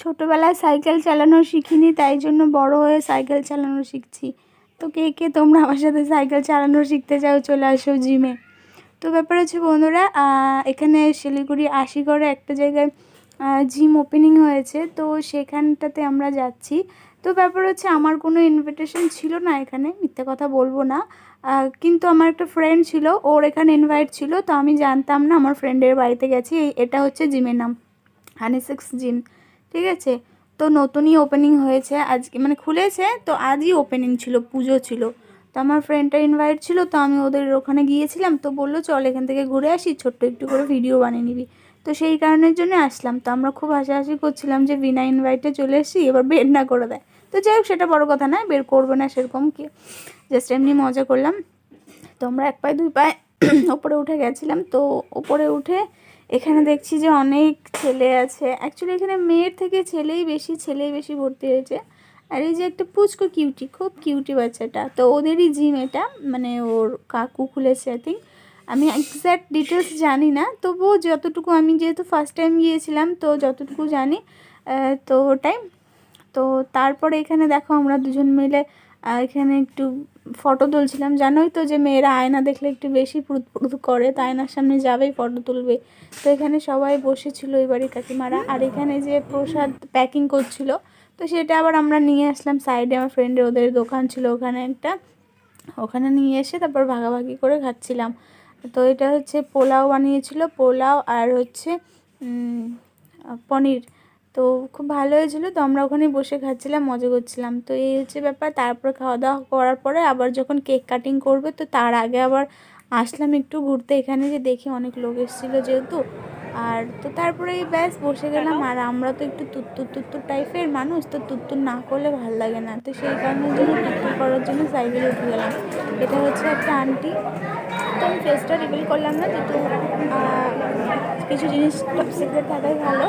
ছোটোবেলায় সাইকেল চালানো শিখিনি, তাই জন্য বড় হয়ে সাইকেল চালানো শিখছি। তো কে কে তোমরা আমার সাথে সাইকেল চালানো শিখতে চাও চলে আসো জিমে। তো ব্যাপার হচ্ছে বন্ধুরা এখানে শিলিগুড়ি আশিগড়ে একটা জায়গায় জিম ওপেনিং হয়েছে, তো সেখানটাতে আমরা যাচ্ছি। তো ব্যাপার হচ্ছে আমার কোনো ইনভিটেশন ছিল না এখানে, মিথ্যে কথা বলব না। কিন্তু আমার একটা ফ্রেন্ড ছিল, ওর এখানে ইনভাইট ছিল, তো আমি জানতাম না, আমার ফ্রেন্ডের বাড়িতে গেছি এটা হচ্ছে জিমের নাম হানিসেক্স জিম ঠিক আছে? তো নতুনই ওপেনিং হয়েছে আজকে মানে খুলেছে, তো আজই ওপেনিং ছিল, পুজো ছিল। তো আমার ফ্রেন্ডটা ইনভাইট ছিল, তো আমি ওদের ওখানে গিয়েছিলাম, তো বলল, চল এখান থেকে ঘুরে আসি, ছোট্ট একটু করে ভিডিও বানিয়ে নিবি। তো সেই কারণের জন্য আসলাম। তো আমরা খুব হাসাহাসি করছিলাম যে বিনা ইনভাইটে চলে এসেছি, এবার বের না করে দেয়। তো যাই হোক, সেটা বড় কথা নয়, বের করবে না সেরকম কি। জাস্ট এমনি মজা করলাম। তো আমরা এক পায়ে, দুই পায়ে ওপরে উঠে গেছিলাম। তো ওপরে উঠে এখানে দেখছি যে অনেক ছেলে আছে। অ্যাকচুয়ালি এখানে মেয়ের থেকে ছেলেই বেশি ছেলেই বেশি ভর্তি হয়েছে। আর এই যে একটা পুচকো কিউটি খুব কিউটি বাচ্চাটা। তো ওদেরই জিম এটা মানে ওর কাকু খুলেছে আই থিঙ্ক আমি এক্স্যাক্ট ডিটেলস জানি না, তবুও যতটুকু আমি যেহেতু ফার্স্ট টাইম গিয়েছিলাম, তো যতটুকু জানি তো ওটাই তো তারপরে এখানে দেখো আমরা দুজন মিলে আহ, এখানে একটু ফটো তুলছিলাম। জানোই তো যে মেয়েরা আয়না দেখলে একটু বেশি পুরুত করে তো আয়নার সামনে যাবেই ফটো তুলবে। তো এখানে সবাই বসেছিল এই বাড়ির কাকিমারা। আর এখানে যে প্রসাদ প্যাকিং করছিল তো সেটা আবার আমরা নিয়ে আসলাম। সাইডে আমার ফ্রেন্ডের ওদের দোকান ছিল ওখানে একটা। ওখানে নিয়ে এসে তারপর ভাগাভাগি করে খাচ্ছিলাম। তো এটা হচ্ছে পোলাও বানিয়েছিল। পোলাও আর হচ্ছে পনির। তো খুব ভালো হয়েছিল। তো আমরা ওখানে বসে খাচ্ছিলাম মজা করছিলাম। তো এই হচ্ছে ব্যাপার তারপর খাওয়া দাওয়া করার পরে আবার যখন কেক কাটিং করবে তো তার আগে আবার আসলাম একটু ঘুরতে। এখানে যে দেখি অনেক লোক এসেছিল যেহেতু। আর তো তারপরে এই ব্যাস বসে গেলাম। আর আমরা তো একটু তুত্তুর তুত্তুর টাইপের মানুষ তো তুত্তুর না করলে ভালো লাগে না। তো সেই কারণের জন্য তুত্তুর করার জন্য সাইকেলে উঠে গেলাম। এটা হচ্ছে একটা আন্টি। তো আমি ফেসটা রিভিল করলাম না যেহেতু কিছু জিনিস টপ সিক্রেট থাকাই ভালো।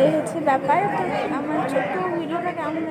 এই হচ্ছে ব্যাপার। তো আমার ছোট্ট ভিডিওটা কেমন